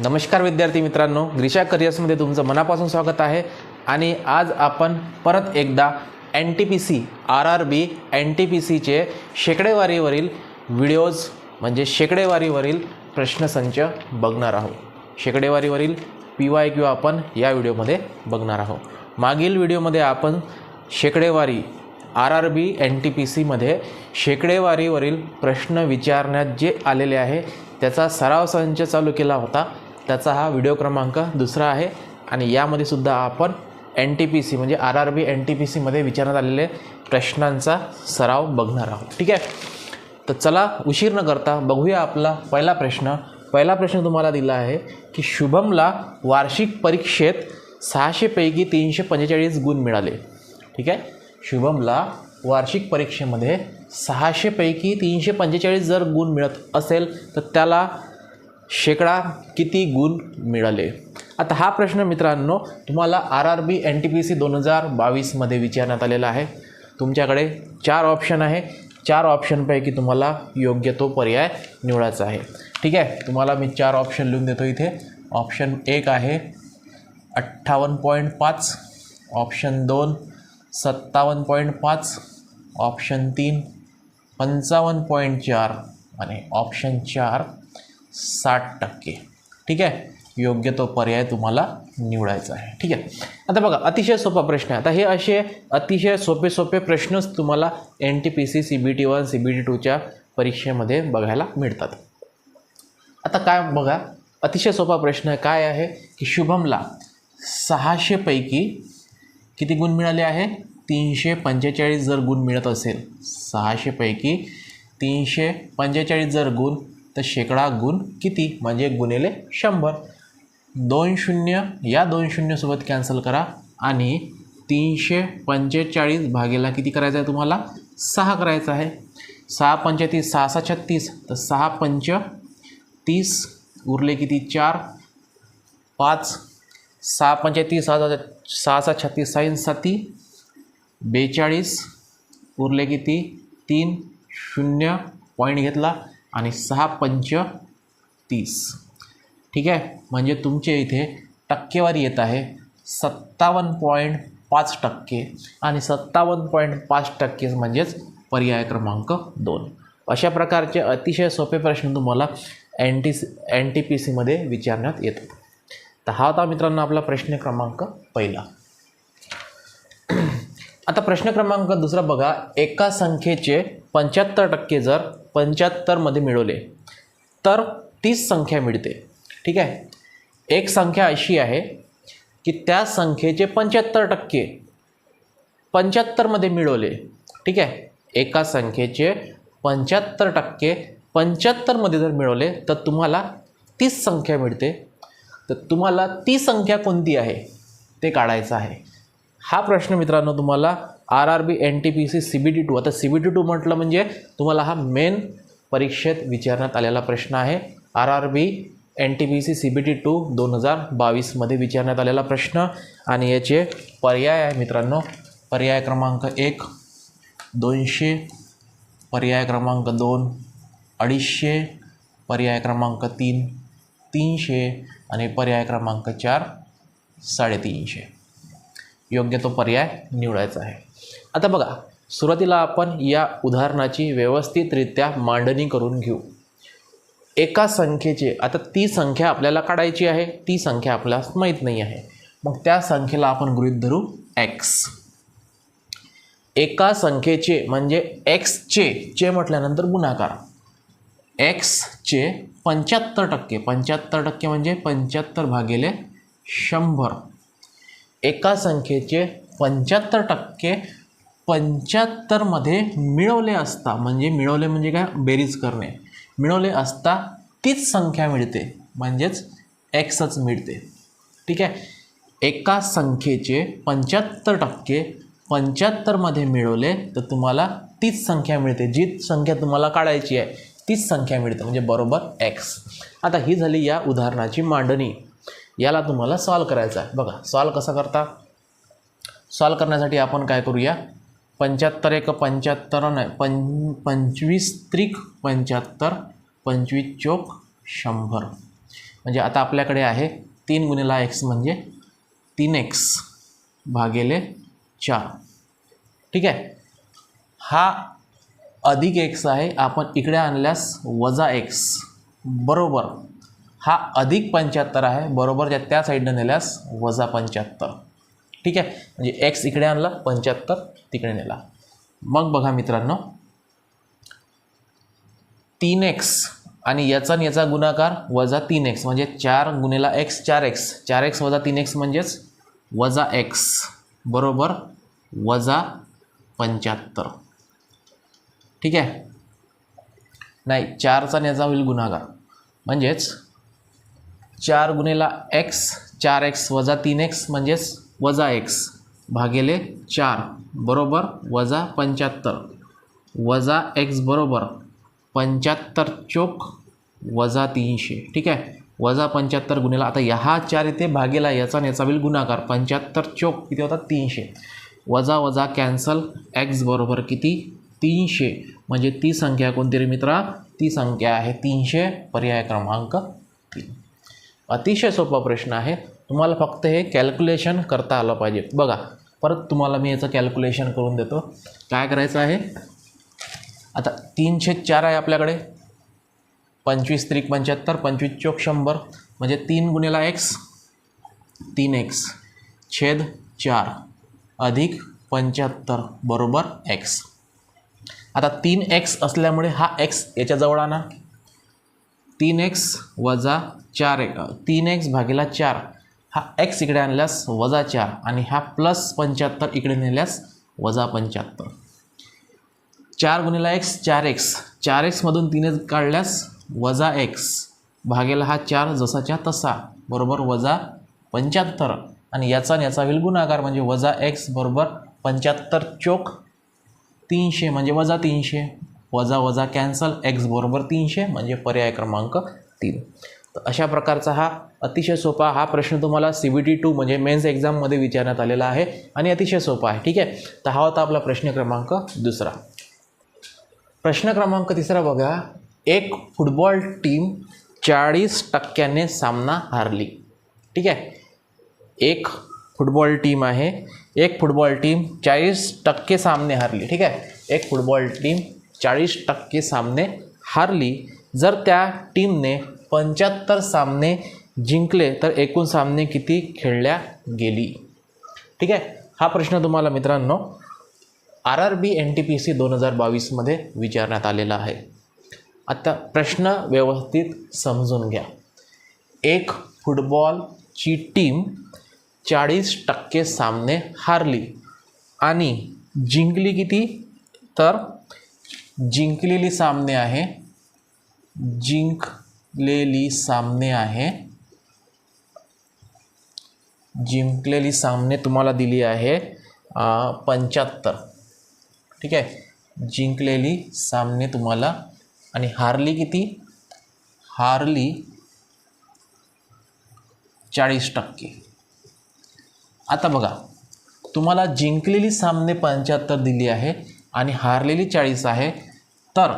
नमस्कार विद्यार्थी मित्रांनो ग्रीशा करिअर्समध्ये तुमचं मनापासून स्वागत आहे. आणि आज आपण परत एकदा N T P C R R B N T P सीचे शेकडेवारीवरील व्हिडिओज म्हणजे शेकडेवारीवरील प्रश्नसंच बघणार आहोत. शेकडेवारीवरील पी वाय क्यू आपण या व्हिडिओमध्ये बघणार आहोत. मागील व्हिडिओमध्ये आपण शेकडेवारी R R B N T P सीमध्ये शेकडेवारीवरील प्रश्न विचारण्यात जे आलेले आहे त्याचा सराव संच चालू केला होता. त्याचा हा व्हिडिओ क्रमांक दुसरा आहे. आणि यामध्ये सुद्धा आपण एन टी पी सी म्हणजे R R B N T P सीमध्ये विचारण्यात आलेले प्रश्नांचा सराव बघणार आहोत. ठीक आहे? तर चला उशीर न करता बघूया आपला पहिला प्रश्न. पहिला प्रश्न तुम्हाला दिला आहे की शुभमला वार्षिक परीक्षेत सहाशेपैकी तीनशे पंचेचाळीस गुण मिळाले. ठीक आहे? शुभमला वार्षिक परीक्षेमध्ये सहाशेपैकी तीनशे पंचेचाळीस जर गुण मिळत असेल तर त्याला शेकडा किती गुण मिळाले? आता हा प्रश्न मित्रांनो तुम्हाला R R B N T P C दोन हजार बावीसमध्ये विचारण्यात आलेला आहे. तुमच्याकडे चार ऑप्शन आहे. चार ऑप्शनपैकी तुम्हाला योग्य तो पर्याय निवडायचा आहे. ठीक आहे? तुम्हाला मी चार ऑप्शन लिहून देतो इथे. ऑप्शन एक आहे अठ्ठावन्न पॉईंट पाच ऑप्शन दोन सत्तावन्न पॉईंट पाच ऑप्शन तीन पंचावन्न पॉईंट चार आणि ऑप्शन चार साठ टक्के. ठीक आहे? योग्य तो पर्याय तुम्हाला निवडायचा आहे. ठीक आहे? आता बघा अतिशय सोपा प्रश्न आहे. आता हे असे अतिशय सोपे सोपे प्रश्नच तुम्हाला N T P C C B T one C B T टूच्या परीक्षेमध्ये बघायला मिळतात. आता काय बघा अतिशय सोपा प्रश्न काय आहे की शुभमला सहाशेपैकी किती गुण मिळाले आहे? तीनशे पंचेचाळीस जर गुण मिळत असेल सहाशेपैकी तीनशे पंचेचाळीस जर गुण तर शेकडा गुण किती? म्हणजे गुणिले शंभर. दोन शून्य या दोन शून्यसोबत कॅन्सल करा. आणि तीनशे पंचेचाळीस भागेला किती करायचं आहे तुम्हाला? सहा करायचं आहे. सहा पंचतीस सहा सहा छत्तीस. तर सहा पंच तीस उरले किती? चार. पाच. सहा पंचतीस सहा सहा सहा सहा छत्तीस साईन साती. बेचाळीस उरले किती? तीन. शून्य. पॉईंट घेतला. आणि सहा पंच तीस. ठीक आहे? म्हणजे तुमच्या इथे टक्केवारी येत आहे सत्तावन्न पॉईंट पाच टक्के आणि सत्तावन्न पॉईंट पाच टक्के म्हणजेच पर्याय क्रमांक दोन. अशा प्रकारचे अतिशय सोपे प्रश्न तुम्हाला N T C N T P सीमध्ये विचारण्यात येतात. तर हा होता मित्रांनो आपला प्रश्न क्रमांक पहिला. आता प्रश्न क्रमांक दुसरा बघा. एका संख्येचे पंच्याहत्तर टक्के जर पंच्याहत्तरमध्ये मिळवले तर तीस संख्या मिळते. ठीक आहे? एक संख्या अशी आहे की त्या संख्येचे पंच्याहत्तर टक्के पंच्याहत्तरमध्ये मिळवले. ठीक आहे? एका संख्येचे पंच्याहत्तर टक्के पंच्याहत्तरमध्ये जर मिळवले तर तुम्हाला तीस संख्या मिळते. तर तुम्हाला ती संख्या कोणती आहे? ते काढायचं आहे. हा प्रश्न मित्रांनो तुम्हाला R R B N T P C C B T two. आता सी बी टी टू म्हटलं म्हणजे तुम्हाला हा मेन परीक्षेत विचारण्यात आलेला प्रश्न आहे. R R B N T P C C B T two दोन हजार बावीसमध्ये विचारण्यात आलेला प्रश्न आणि याचे पर्याय आहे मित्रांनो. पर्याय क्रमांक एक दोनशे. पर्याय क्रमांक दोन अडीचशे. पर्याय क्रमांक तीन तीनशे. आणि पर्याय क्रमांक चार साडेतीनशे. योग्य तो पर्याय निवडायचा आहे. आता बघा सुरुवातीला आपण या उदाहरणाची व्यवस्थितरित्या मांडणी करून घेऊ. एका संख्येचे आता ती संख्या आपल्याला काढायची आहे ती संख्या आपल्याला माहीत नाही आहे. मग त्या संख्येला आपण गृहीत धरू एक्स एका संख्येचे म्हणजे एक्सचे चे म्हटल्यानंतर गुणाकार. एक्सचे पंच्याहत्तर टक्के पंच्याहत्तर टक्के म्हणजे पंच्याहत्तर भागिले शंभर. एका संख्येचे पंच्याहत्तर टक्के पंच्याहत्तरमध्ये मिळवले असता म्हणजे मिळवले म्हणजे काय? बेरीज करणे. मिळवले असता तीच संख्या मिळते म्हणजेच एक्सच मिळते. ठीक आहे? एका संख्येचे पंच्याहत्तर टक्के पंच्याहत्तरमध्ये मिळवले तर तुम्हाला तीच संख्या मिळते. जी संख्या तुम्हाला काढायची आहे तीच संख्या मिळते म्हणजे बरोबर एक्स. आता ही झाली या उदाहरणाची मांडणी. याला तुम्हाला सॉल्व करायचा आहे. बघा सॉल्व कसा करता? सॉल्व करण्यासाठी आपण काय करूया? पंच्याहत्तर एक पंच्याहत्तर नाही पं पंचवीस त्रिक पंच्याहत्तर पंचवीस चोक शंभर. म्हणजे आता आपल्याकडे आहे तीन गुणिला एक्स म्हणजे तीन एक्स भागेले चार. ठीक आहे? हा अधिक एक्स आहे आपण इकडे आणल्यास वजा एक्स बरोबर. हा अधिक पंच्याहत्तर आहे बरोबर ज्या त्या साईडनं नेल्यास वजा पंच्याहत्तर. ठीक आहे? म्हणजे एक्स इकडे आणला पंच्याहत्तर तिकडे नेला. मग बघा मित्रांनो तीन एक्स आणि याचा आणि याचा गुणाकार वजा तीन एक्स म्हणजे चार गुणेला एक्स चार एक्स चार एक्स वजा तीन एक्स म्हणजेच वजा एक्स बरोबर? वजा पंच्याहत्तर. ठीक आहे? नाही चारचा याचा होईल गुणाकार. म्हणजेच चार गुणेला एक्स चार एक्स वजा तीन एक्स म्हणजेच वजा एक्स भागेले चार बरोबर वजा पंच्याहत्तर. वजा एक्स बरोबर पंच्याहत्तर चोक वजा तीनशे. ठीक आहे? वजा पंच्याहत्तर गुन्हेला आता ह्या चार येथे भागेला याचा याचा होईल गुणाकार. पंच्याहत्तर चोक किती होता तीनशे. वजा वजा कॅन्सल एक्स बरोबर किती? तीनशे. म्हणजे ती संख्या कोणती रे मित्रा? ती संख्या आहे तीनशे पर्याय क्रमांक अतिशय सोपा प्रश्न आहे. तुम्हाला फक्त हे कॅल्क्युलेशन करता आलं पाहिजे. बघा परत तुम्हाला मी याचं कॅल्क्युलेशन करून देतो. काय करायचं आहे? आता तीनशे चार आहे आपल्याकडे. पंचवीस त्रिक पंच्याहत्तर पंचवीस चोक शंभर. म्हणजे तीन गुणेला एक्स तीन एक्स छेद चार अधिक पंच्याहत्तर बरोबर एक्स आता तीन एक्स असल्यामुळे हा एक्स याच्याजवळ आणा. तीन एक्स वजा चार एक तीन एक्स भागीला चार. हा एक्स इकडे आणल्यास वजा चार आणि हा प्लस पंच्याहत्तर इकडे नेल्यास वजा पंच्याहत्तर. चार गुणिला एक्स चार एक्स. चार एक्समधून तीन एक्स काढल्यास वजा एक्स. भागेला हा चार जसाच्या तसा बरोबर वजा पंच्याहत्तर. आणि याचा आणि याचा होईल गुणाकार म्हणजे वजा एक्स बरोबर पंच्याहत्तर चोक तीनशे म्हणजे वजा तीनशे. वजा वजा कॅन्सल एक्स बरोबर तीनशे म्हणजे पर्याय क्रमांक तीन. तर अशा प्रकारचा हा अतिशय सोपा हा प्रश्न तुम्हाला सी बी टी टू म्हणजे मेन्स एक्झाममध्ये विचारण्यात आलेला आहे आणि अतिशय सोपा आहे ठीक आहे? तर हा होता आपला प्रश्न क्रमांक दुसरा. प्रश्न क्रमांक तिसरा बघा. एक फुटबॉल टीम चाळीस टक्क्याने सामना हारली ठीक आहे? एक फुटबॉल टीम आहे. एक फुटबॉल टीम चाळीस टक्के सामने हारली ठीक आहे? एक फुटबॉल टीम चाळीस टक्के सामने हारली. जर त्या टीमने पंच्याहत्तर सामने जिंकले तर एकूण सामने किती खेळल्या गेली? ठीक आहे? हा प्रश्न तुम्हाला मित्रांनो R R B N T P C दोन हजार बावीसमध्ये विचारण्यात आलेला आहे. आता प्रश्न व्यवस्थित समजून घ्या. एक फुटबॉलची टीम चाळीस टक्के सामने हारली आणि जिंकली किती? तर जिंकलेली सामने आहे. जिंकलेली सामने आहे. जिंकलेली सामने तुम्हाला दिली आहे पंच्याहत्तर. ठीक आहे? जिंकलेली सामने तुम्हाला आणि हारली किती? हारली चाळीस टक्के. आता बघा तुम्हाला जिंकलेली सामने पंच्याहत्तर दिली आहे आणि हारलेली चाळीस आहे. तर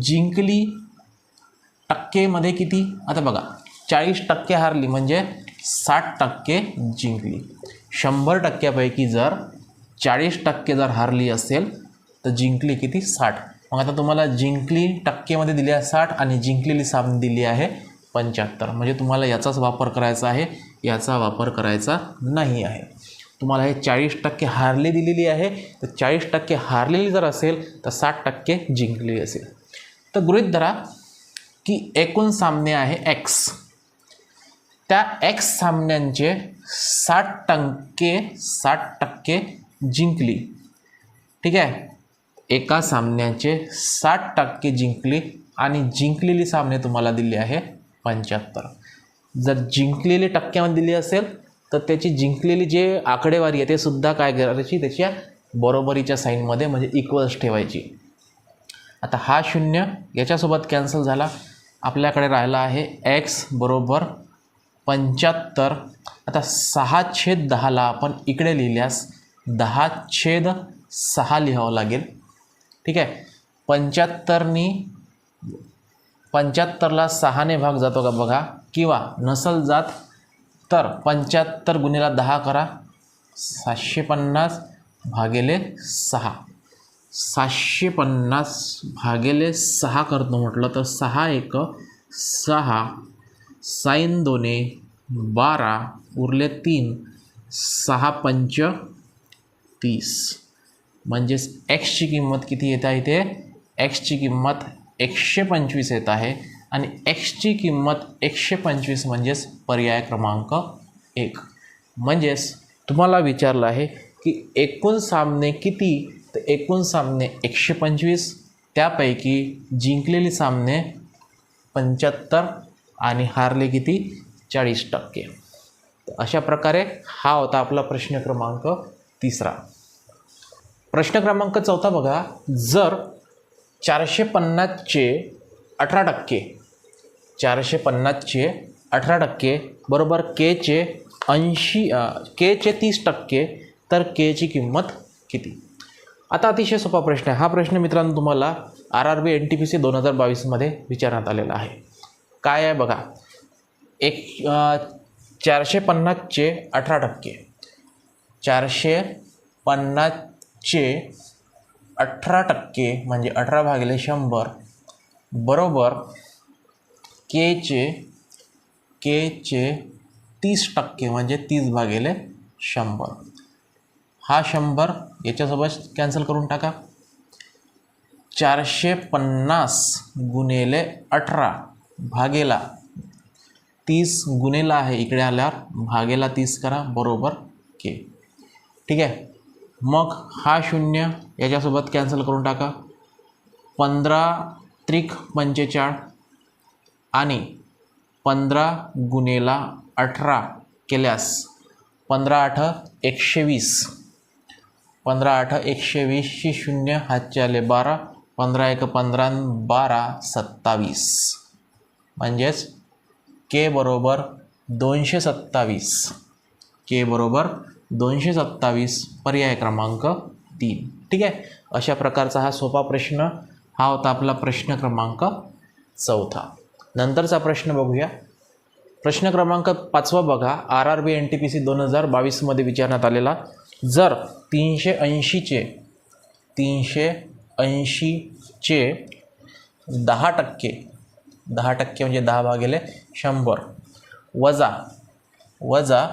जिंकली टक्केमध्ये किती? आता बघा चाळीस टक्के हारली म्हणजे साठ टक्के जिंकली. शंभर टक्क्यापैकी जर चाळीस टक्के जर हारली असेल तर जिंकली किती? साठ. मग आता तुम्हाला जिंकली टक्केमध्ये दिली आहे साठ आणि जिंकलेली सामने दिली आहे पंच्याहत्तर. म्हणजे तुम्हाला याचाच वापर करायचा आहे याचा वापर करायचा नाही आहे. तुम्हाला हे चाळीस टक्के हारली दिलेली आहे. तर चाळीस टक्के हारलेली जर असेल तर साठ टक्के जिंकलेली असेल. तर गृहित धरा की एकूण सामने आहे एक्स त्या एक्स सामन्यांचे साठ टक्के साठ टक्के जिंकली. ठीक आहे? एका सामन्याचे साठ टक्के जिंकली आणि जिंकलेली सामने तुम्हाला दिली आहे पंच्याहत्तर. जर जिंकलेली टक्क्यामध्ये दिली असेल तर त्याची जिंकलेली जे आकडेवारी आहे ते सुद्धा काय करायची? त्याच्या बरोबरीच्या साईनमध्ये म्हणजे इक्वल्स ठेवायची. आता हा शून्य याच्यासोबत कॅन्सल झाला. आपल्याकडे राहिला आहे एक्स बरोबर पंच्याहत्तर. आता सहा छेद दहाला आपण इकडे लिहिल्यास दहा छेद सहा लिहावं लागेल. ठीक आहे? पंच्याहत्तरनी पंच्याहत्तरला सहाने भाग जातो का बघा? किंवा नसल जात तर पंच्याहत्तर गुन्हेला दहा करा. सातशे पन्नास भागेले सहा. सातशे पन्नास भागेले सहा करतो म्हटलं तर सहा एक सहा साईन दोने बारा उरले तीन सहा पंच तीस. म्हणजेच एक्सची किंमत किती येत आहे इथे? एक्सची किंमत एकशे पंचवीस येत आहे. आणि एक्सची किंमत एकशे पंचवीस म्हणजेच पर्याय क्रमांक एक. म्हणजेच तुम्हाला विचारलं आहे की एकूण सामने किती? तर एकूण सामने एकशे पंचवीस. त्यापैकी जिंकलेले सामने पंच्याहत्तर आणि हारले किती? चाळीस टक्के. अशा प्रकारे हा होता आपला प्रश्न क्रमांक तिसरा. प्रश्न क्रमांक चौथा बघा. जर चारशे पन्नासचे अठरा टक्के चारशे पन्नासचे अठरा टक्के बरोबर केचे ऐंशी केचे तीस टक्के तर केची किंमत किती? आता अतिशय सोपा प्रश्न आहे. हा प्रश्न मित्रांनो तुम्हाला R R B N T P C दोन हजार बावीसमध्ये विचारण्यात आलेला आहे. काय आहे बघा? एक चारशे पन्नासचे अठरा टक्के चारशे पन्नासचे अठरा टक्के म्हणजे अठरा भागिले शंभर बरोबर केचे केचे तीस टक्के म्हणजे तीस भागिले शंभर. हा शंभर याच्यासोबत कॅन्सल करून टाका. चारशे पन्नास गुणेले अठरा भागेला तीस गुणेला आहे इकडे आल्यावर भागेला तीस करा बरोबर के. ठीक आहे? मग हा शून्य याच्यासोबत कॅन्सल करून टाका. पंधरा त्रिक पंचेचाळ आणि पंधरा गुणेला अठरा केल्यास पंधरा आठ एकशे वीस. पंधरा आठ एकशे वीसशी शून्य हातचे आले बारा पंधरा एक पंधरा बारा सत्तावीस. म्हणजेच के बरोबर दोनशे सत्तावीस. के बरोबर दोनशे सत्तावीस पर्याय क्रमांक तीन. ठीक आहे? अशा प्रकारचा हा सोपा प्रश्न हा होता आपला प्रश्न क्रमांक चौथा. नंतरचा प्रश्न बघूया. प्रश्न क्रमांक पाचवा बघा. R R B N T P C दोन हजार बावीसमध्ये विचारण्यात आलेला. जर तीनशे ऐंशीचे तीनशे ऐंशीचे दहा टक्के दहा टक्के म्हणजे दहा भागेले शंभर वजा वजा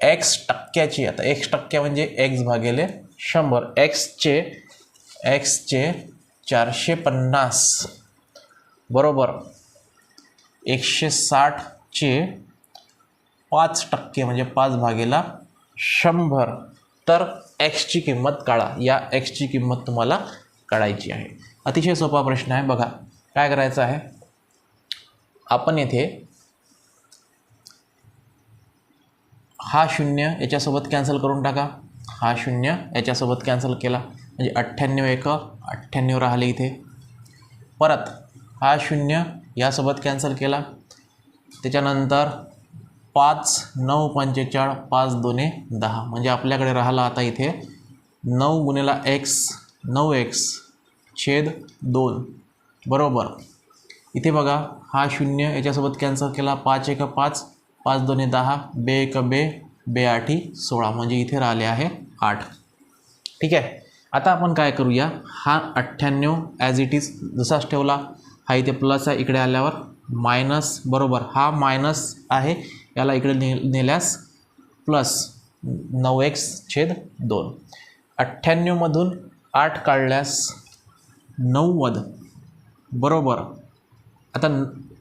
एक्स टक्क्याची आता एक्स टक्के म्हणजे एक्स भागेले शंभर एक्सचे एक्सचे चारशे पन्नास. बरोबर. एकशे साठचे पाच टक्के म्हणजे पाच भागेला शंभर. तर एक्सची किंमत काढा. या एक्सची किंमत तुम्हाला काढायची आहे. अतिशय सोपा प्रश्न आहे. बघा काय करायचं आहे? आपण येथे हा शून्य याच्यासोबत कॅन्सल करून टाका. हा शून्य याच्यासोबत कॅन्सल केला. म्हणजे अठ्ठ्याण्णव एक अठ्ठ्याण्णव राहिले इथे. परत हा शून्य यासोबत कॅन्सल केला. त्याच्यानंतर पाच नऊ पंचेचाळ पाच दोने दहा. म्हणजे आपल्याकडे राहिला आता इथे नऊ गुणेला एक्स नऊ एक्स छेद दोन. बरोबर. इथे बघा हा शून्य याच्यासोबत कॅन्सल केला. पाच एक पाच पाच दोने दहा बे एक बे बे आठी सोळा. म्हणजे इथे राहिले आहे आठ. ठीक आहे? आता आपण काय करूया? हा अठ्ठ्याण्णव ॲज इट इज जसाच ठेवला हा इथे प्लस आहे इकडे आल्यावर मायनस बरोबर. हा मायनस आहे याला इकडे ने नेल्यास प्लस नऊ एक्स छेद दोन. अठ्ठ्याण्णवमधून आठ काढल्यास नव्वद बरोबर. आता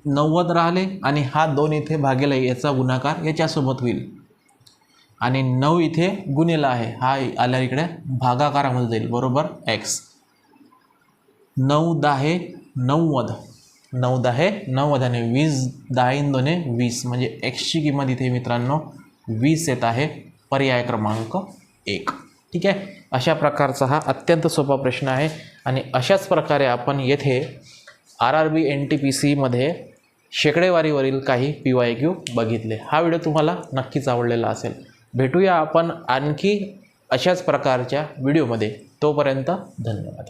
नव्वद राहिले आणि हा दोन इथे भागेला याचा गुणाकार याच्यासोबत होईल. आणि नऊ इथे गुणेला आहे हा आल्या इकडे भागाकारामध्ये जाईल. बरोबर एक्स नऊ दहा नव्वद. नऊ दहा नव्वद आणि वीस दहा इन दोने वीस. म्हणजे एक्सची किंमत इथे मित्रांनो वीस येत आहे. पर्याय क्रमांक एक. ठीक आहे? अशा प्रकारचा हा अत्यंत सोपा प्रश्न आहे. आणि अशाच प्रकारे आपण येथे R R B N T P सीमध्ये शेकडेवारीवरील काही पी वाय क्यू बघितले. हा व्हिडिओ तुम्हाला नक्कीच आवडलेला असेल. भेटूया आपण आणखी अशाच प्रकारच्या व्हिडिओमध्ये. तोपर्यंत धन्यवाद.